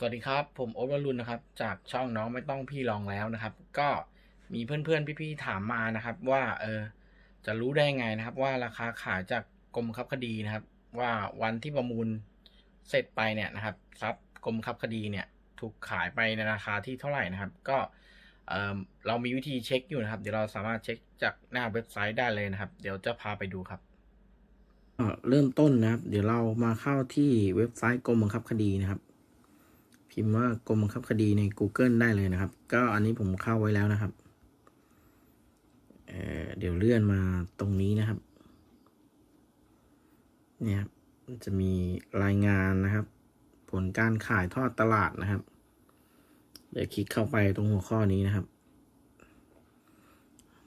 สวัสดีครับ ผมโอ๊ตวรุณนะครับ จากช่องน้องไม่ต้องพี่ลองแล้วนะครับ ก็มีเพื่อนๆพี่ๆถามมานะครับ ว่าเออจะรู้ได้ไงนะครับ ว่าราคาขายจากกรมคับคดีนะครับ ว่าวันที่ประมูลเสร็จไปเนี่ยนะครับทรัพย์กรมคับคดีเนี่ย ถูกขายไปในราคาที่เท่าไหร่นะครับ ก็เออเรามีวิธีเช็คอยู่นะครับ เดี๋ยวเราสามารถเช็คจากหน้าเว็บไซต์ได้เลยนะครับ เดี๋ยวจะพาไปดูครับเริ่มต้นนะครับ เดี๋ยวเรามาเข้าที่เว็บไซต์กรมบังคับคดีนะครับ พิมพ์ว่ากรมบังคับคดีใน Google ได้เลยนะครับ ก็อันนี้ผมเข้าไว้แล้วนะครับเเดี๋ยวเลื่อนมาตรงนี้นะครับ เนี่ยมันจะมีรายงานนะครับ ผลการขายทอดตลาดนะครับ เดี๋ยวคลิกเข้าไปตรงหัวข้อนี้นะครับ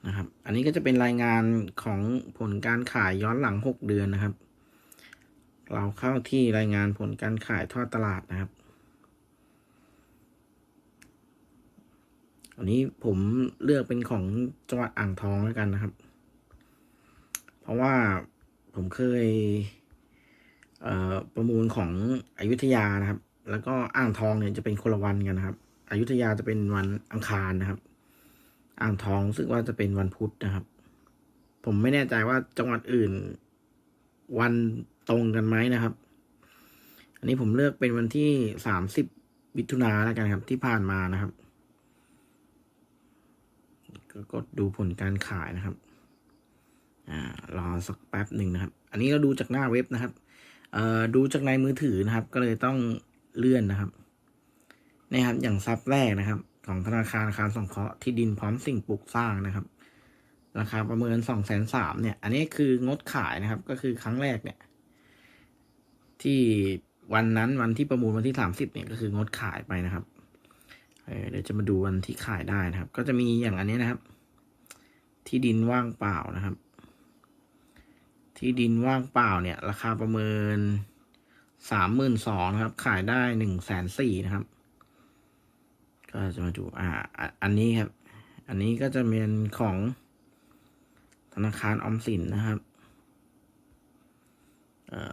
นะครับ อันนี้ก็จะเป็นรายงานของผลการขายย้อนหลังหกเดือนนะครับ เราเข้าที่รายงานผลการขายทอดตลาดนะครับ อันนี้ผมเลือกเป็นของจังหวัดอ่างทองแล้วกันนะครับ เพราะว่าผมเคยประมูลของอยุธยานะครับ แล้วก็อ่างทองเนี่ยจะเป็นคนละวันกันนะครับอยุธยาจะเป็นวันอังคารนะครับ อ่างทองรู้สึกว่าจะเป็นวันพุธนะครับ ผมไม่แน่ใจว่าจังหวัดอื่นวันตรงกันไหมนะครับ อันนี้ผมเลือกเป็นวันที่สามสิบมิถุนาแล้วกันครับ ที่ผ่านมานะครับ กดดูผลการขายนะครับอ่ารอสักแป๊บหนึ่งนะครับ อันนี้เราดูจากหน้าเว็บนะครับเอ่อดูจากในมือถือนะครับ ก็เลยต้องเลื่อนนะครับนี่ครับ อย่างซับแรกนะครับ ของธนาคารอาคารสงเคราะห์ที่ดินพร้อมสิ่งปลูกสร้างนะครับ ราคาประเมินสองแสนสามเนี่ย อันนี้คืองดขายนะครับ ก็คือครั้งแรกเนี่ย ที่วันนั้นวันที่ประมูลวันที่สามสิบเนี่ยก็คืองดขายไปนะครับ เดี๋ยวจะมาดูวันที่ขายได้นะครับ ก็จะมีอย่างอันนี้นะครับ ที่ดินว่างเปล่านะครับ ที่ดินว่างเปล่าเนี่ย ราคาประเมินสามหมื่นสองนะครับ ขายได้หนึ่งแสนสี่นะครับ ก็จะมาดูอ่า อันนี้ครับ อันนี้ก็จะเป็นของธนาคารออมสินนะครับ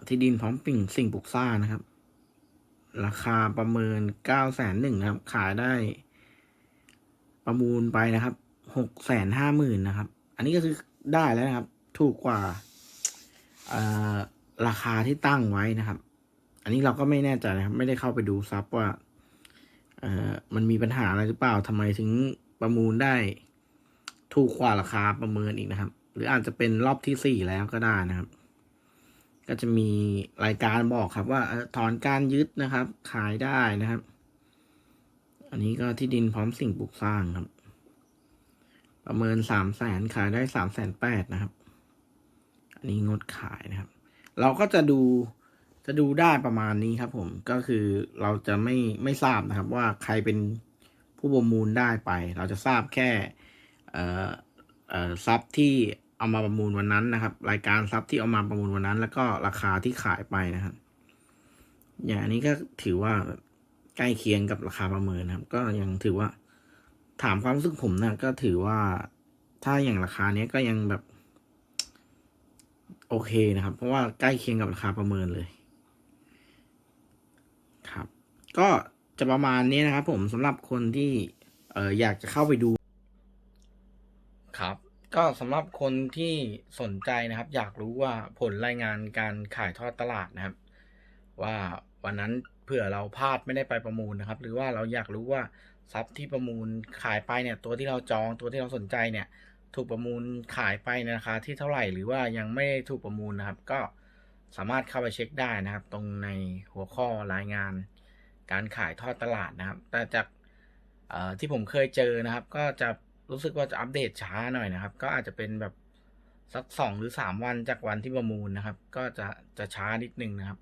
ที่ดินพร้อมปิ่งสิ่งปลูกสร้างนะครับ ราคาประเมินเก้าแสนหนึ่งนะครับ ขายได้ ประมูลไปนะครับหกแสนห้าหมื่นนะครับ อันนี้ก็คือได้แล้วนะครับ ถูกกว่าราคาที่ตั้งไว้นะครับ อันนี้เราก็ไม่แน่ใจนะครับ ไม่ได้เข้าไปดูซับว่ามันมีปัญหาอะไรหรือเปล่าทำไมถึงประมูลได้ ถูกกว่าราคาประเมินอีกนะครับ หรืออาจจะเป็นรอบที่สี่แล้วก็ได้นะครับ ก็จะมีรายการบอกครับว่าถอนการยึดนะครับ ขายได้นะครับ อันนี้ก็ที่ดินพร้อมสิ่งปลูกสร้างครับ ประเมินสามแสนขายได้สามแสนแปดนะครับ อันนี้งดขายนะครับ เราก็จะดูจะดูได้ประมาณนี้ครับ ผมก็คือเราจะไม่ไม่ทราบนะครับ ว่าใครเป็นผู้ประมูลได้ไป เราจะทราบแค่เอ่อเอ่อทรัพย์ที่ เอามาประมูลวันนั้นนะครับ รายการทรัพย์ที่เอามาประมูลวันนั้น แล้วก็ราคาที่ขายไปนะครับ อย่างนี้ก็ถือว่าใกล้เคียงกับราคาประเมินนะครับ ก็ยังถือว่า ถามความรู้สึกผมนะก็ถือว่าถ้าอย่างราคาเนี้ยก็ยังแบบ โอเคนะครับ เพราะว่าใกล้เคียงกับราคาประเมินเลย ครับ ก็จะประมาณนี้นะครับ ผมสำหรับคนที่เอออยากจะเข้าไปดู ก็สำหรับคนที่สนใจนะครับ อยากรู้ว่าผลรายงานการขายทอดตลาดนะครับ ว่าวันนั้นเผื่อเราพลาดไม่ได้ไปประมูลนะครับ หรือว่าเราอยากรู้ว่าทรัพย์ที่ประมูลขายไปเนี่ย ตัวที่เราจองตัวที่เราสนใจเนี่ย ถูกประมูลขายไปในราคาที่เท่าไหร่ หรือว่ายังไม่ถูกประมูลนะครับ ก็สามารถเข้าไปเช็คได้นะครับ ตรงในหัวข้อรายงาน การขายทอดตลาดนะครับ แต่จากที่ผมเคยเจอนะครับ ก็จะ รู้สึกว่าจะอัปเดตช้าหน่อยนะครับ ก็อาจจะเป็นแบบสักสองหรือสามวันจากวันที่ประมูลนะครับ ก็จะจะช้านิดนึงนะครับ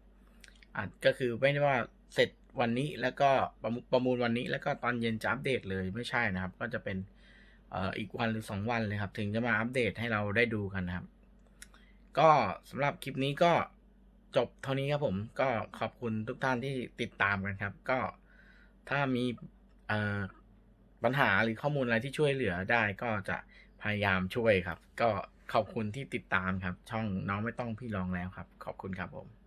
อาจก็คือไม่ได้ว่าเสร็จวันนี้แล้วก็ประประมูลวันนี้แล้วก็ตอนเย็นจะอัปเดตเลยไม่ใช่นะครับ ก็จะเป็นอีกวันหรือสองวันเลยครับ ถึงจะมาอัปเดตให้เราได้ดูกันนะครับ ก็สำหรับคลิปนี้ก็จบเท่านี้ครับผมก็ขอบคุณทุกท่านที่ติดตามกันครับ ก็ถ้ามีเอ่อ ปัญหาหรือข้อมูลอะไรที่ช่วยเหลือได้ก็จะพยายามช่วยครับ ก็ขอบคุณที่ติดตามครับ ช่องน้องไม่ต้องพี่ลองแล้วครับ ขอบคุณครับผม